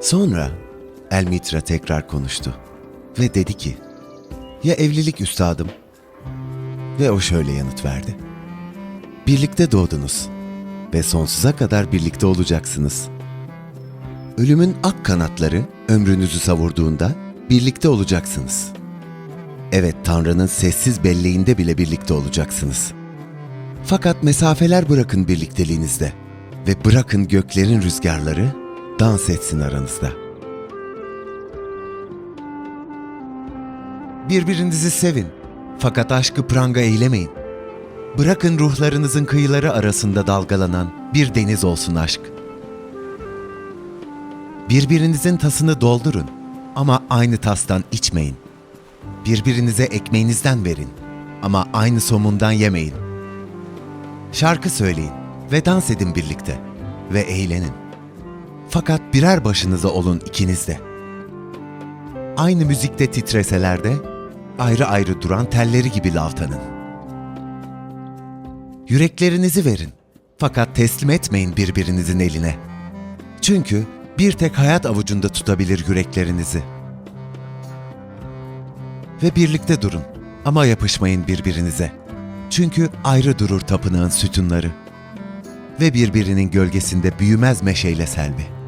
Sonra Elmitra tekrar konuştu ve dedi ki, ya evlilik üstadım? Ve o şöyle yanıt verdi. Birlikte doğdunuz ve sonsuza kadar birlikte olacaksınız. Ölümün ak kanatları ömrünüzü savurduğunda birlikte olacaksınız. Evet Tanrı'nın sessiz belleğinde bile birlikte olacaksınız. Fakat mesafeler bırakın birlikteliğinizde ve bırakın göklerin rüzgarları dans etsin aranızda. Birbirinizi sevin fakat aşkı pranga eylemeyin. Bırakın ruhlarınızın kıyıları arasında dalgalanan bir deniz olsun aşk. Birbirinizin tasını doldurun ama aynı tastan içmeyin. Birbirinize ekmeğinizden verin ama aynı somundan yemeyin. Şarkı söyleyin ve dans edin birlikte ve eğlenin. Fakat birer başınıza olun ikiniz de. Aynı müzikte titreseler de ayrı ayrı duran telleri gibi lavtanın. Yüreklerinizi verin fakat teslim etmeyin birbirinizin eline. Çünkü bir tek hayat avucunda tutabilir yüreklerinizi. Ve birlikte durun ama yapışmayın birbirinize. Çünkü ayrı durur tapınağın sütunları. Ve birbirinin gölgesinde büyümez meşeyle selvi.